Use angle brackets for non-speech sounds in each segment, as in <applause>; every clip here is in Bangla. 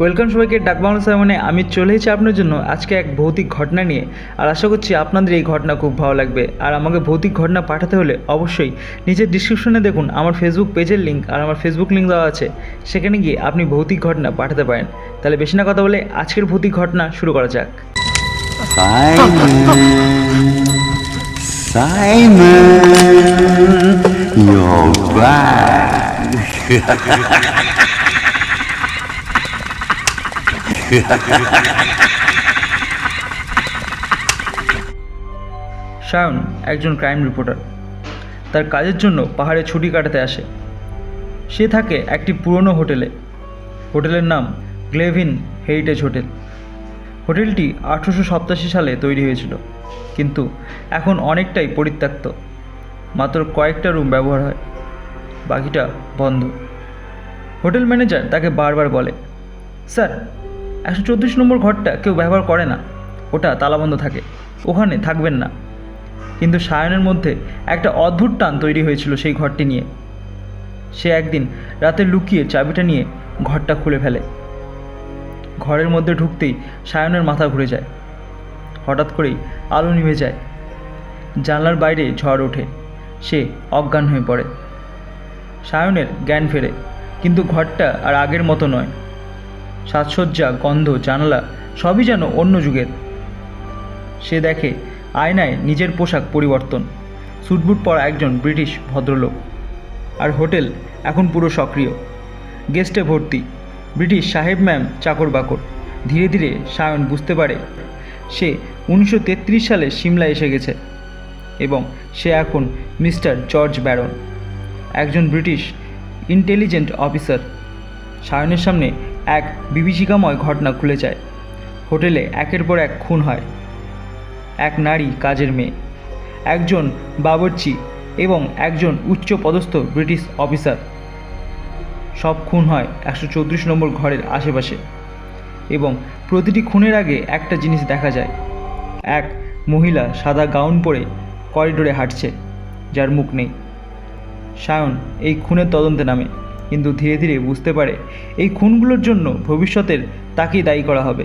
ওয়েলকাম সবাইকে ডাক বাংলা সামনে আমি চলে এসেছি আপনার জন্য আজকে এক ভৌতিক ঘটনা নিয়ে। আর আশা করছি আপনাদের এই ঘটনা খুব ভালো লাগবে। আর আমাকে ভৌতিক ঘটনা পাঠাতে হলে অবশ্যই নিচের ডিসক্রিপশনে দেখুন আমার ফেসবুক পেজের লিঙ্ক আর আমার ফেসবুক লিঙ্ক দেওয়া আছে। সেখানে গিয়ে আপনি ভৌতিক ঘটনা পাঠাতে পারেন। তাহলে বেশি না কথা বলে আজকের ভৌতিক ঘটনা শুরু করা যাক। Simon, Simon, you're back. <laughs> <laughs> Sayan একজন ক্রাইম রিপোর্টার। তার কাজের জন্য পাহাড়ে ছুটি কাটাতে আসে। সে থাকে একটি পুরনো হোটেলে। হোটেলের নাম গ্লেভিন হেরিটেজ হোটেল। হোটেলটি আঠেরোশো সপ্তাশি সালে তৈরি হয়েছিল, কিন্তু এখন অনেকটাই পরিত্যক্ত। মাত্র কয়েকটা রুম ব্যবহার হয়, বাকিটা বন্ধ। হোটেল ম্যানেজার তাকে বারবার বলে, স্যার একশো চৌত্রিশ নম্বর ঘরটা কেউ ব্যবহার করে না। ওটা তালাবন্ধ থাকে। ওখানে থাকবেন না। কিন্তু সায়নের মধ্যে একটা অদ্ভুত টান তৈরি হয়েছিল সেই ঘরটি নিয়ে। সে একদিন রাতে লুকিয়ে চাবিটা নিয়ে ঘরটা খুলে ফেলে। ঘরের মধ্যে ঢুকতেই সায়নের মাথা ঘুরে যায়। হঠাৎ করেই আলো নিভে যায়। জানলার বাইরে ঝড় ওঠে। সে অজ্ঞান হয়ে পড়ে। সায়নের জ্ঞান ফেরে। কিন্তু ঘরটা আর আগের মতো নয়। সাজসজ্জা, গন্ধ, জানালা সবই যেন অন্য যুগের। সে দেখে আয়নায় নিজের পোশাক পরিবর্তন। সুটবুট পরা একজন ব্রিটিশ ভদ্রলোক। আর হোটেল এখন পুরো সক্রিয়। গেস্টে ভর্তি। ব্রিটিশ সাহেব ম্যাম চাকর বাকর। ধীরে ধীরে সায়ন বুঝতে পারে, সে উনিশশো তেত্রিশ সালে সিমলা এসে গেছে এবং সে এখন মিস্টার জর্জ ব্যারন, একজন ব্রিটিশ ইন্টেলিজেন্ট অফিসার। সায়নের সামনে এক বিভীষিকাময় ঘটনা খুলে যায়। হোটেলে একের পর এক খুন হয়। এক নারী কাজের মেয়ে। একজন বাবরচি এবং একজন উচ্চ পদস্থ ব্রিটিশ অফিসার। সব খুন হয় একশো চৌত্রিশ নম্বর ঘরের আশেপাশে এবং প্রতিটি খুনের আগে একটা জিনিস দেখা যায়। এক মহিলা সাদা গাউন পরে করিডোরে হাঁটছে, যার মুখ নেই। সায়ন এই খুনের তদন্তে নামে। কিন্তু ধীরে ধীরে বুঝতে পারে এই খুনগুলোর জন্য ভবিষ্যতের তাকেই দায়ী করা হবে।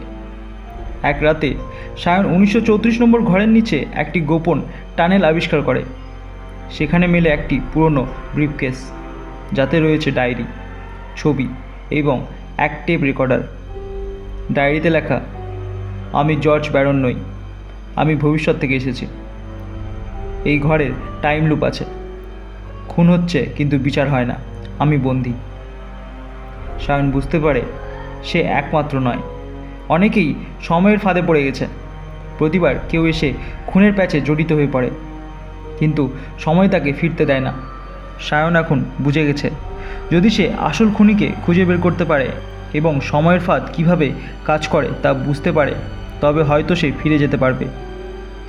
এক রাতে, সায়ন উনিশশো চৌত্রিশ নম্বর ঘরের নিচে একটি গোপন টানেল আবিষ্কার করে। সেখানে মেলে একটি পুরনো ব্রিফকেস, যাতে রয়েছে ডায়েরি, ছবি এবং এক টেপ রেকর্ডার। ডায়েরিতে লেখা, আমি জর্জ ব্যারন নই, আমি ভবিষ্যৎ থেকে এসেছি। এই ঘরের টাইম লুপ আছে। খুন হচ্ছে, কিন্তু বিচার হয় না। আমি বন্দি। সায়ন বুঝতে পারে সে একমাত্র নয়। অনেকেই সময়ের ফাঁদে পড়ে গেছে। প্রতিবার কেউ এসে খুনের প্যাচে জড়িত হয়ে পড়ে। কিন্তু সময় তাকে ফিরতে দেয় না। সায়ন এখন বুঝে গেছে। যদি সে আসল খুনিকে খুঁজে বের করতে পারে এবং সময়ের ফাঁদ কীভাবে কাজ করে তা বুঝতে পারে, তবে হয়তো সে ফিরে যেতে পারবে।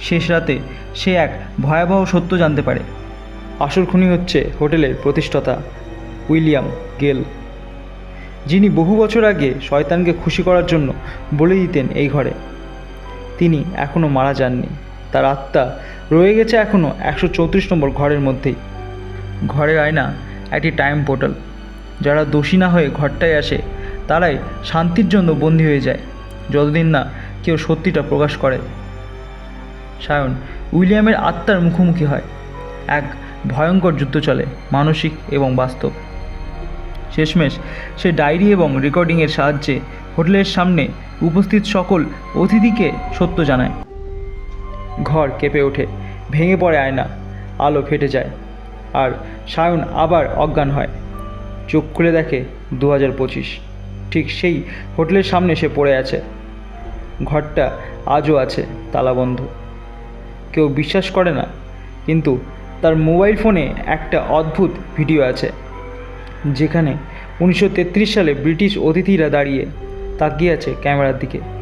শেষ রাতে সে এক ভয়াবহ সত্য জানতে পারে। আসল খুনি হচ্ছে হোটেলের প্রতিষ্ঠাতা উইলিয়াম গেল, যিনি বহু বছর আগে শয়তানকে খুশি করার জন্য বলে দিতেন এই ঘরে। তিনি এখনও মারা যাননি। তার আত্মা রয়ে গেছে এখনও একশো চৌত্রিশ নম্বর ঘরের মধ্যেই। ঘরের আয়না একটি টাইম পোর্টাল। যারা দোষী না হয়ে ঘরটায় আসে, তারাই শান্তির জন্য বন্দী হয়ে যায়, যতদিন না কেউ সত্যিটা প্রকাশ করে। সায়ন, উইলিয়ামের আত্মার মুখোমুখি হয়। এক ভয়ঙ্কর যুদ্ধ চলে, মানসিক এবং বাস্তব। শেষমেশ সে ডায়েরি এবং রেকর্ডিংয়ের সাহায্যে হোটেলের সামনে উপস্থিত সকল অতিথিকে সত্য জানায়। ঘর কেঁপে ওঠে, ভেঙে পড়ে আয়না, আলো ফেটে যায়, আর সায়ন আবার অজ্ঞান হয়। চোখ খুলে দেখে দু হাজার পঁচিশ, ঠিক সেই হোটেলের সামনে সে পড়ে আছে। ঘরটা আজও আছে তালাবন্ধ। কেউ বিশ্বাস করে না, কিন্তু তার মোবাইল ফোনে একটা অদ্ভুত ভিডিও আছে। যেখানে উনিশশো তেত্রিশ সালে ব্রিটিশ অতিথিরা দাঁড়িয়ে তাকিয়ে আছে ক্যামেরার দিকে।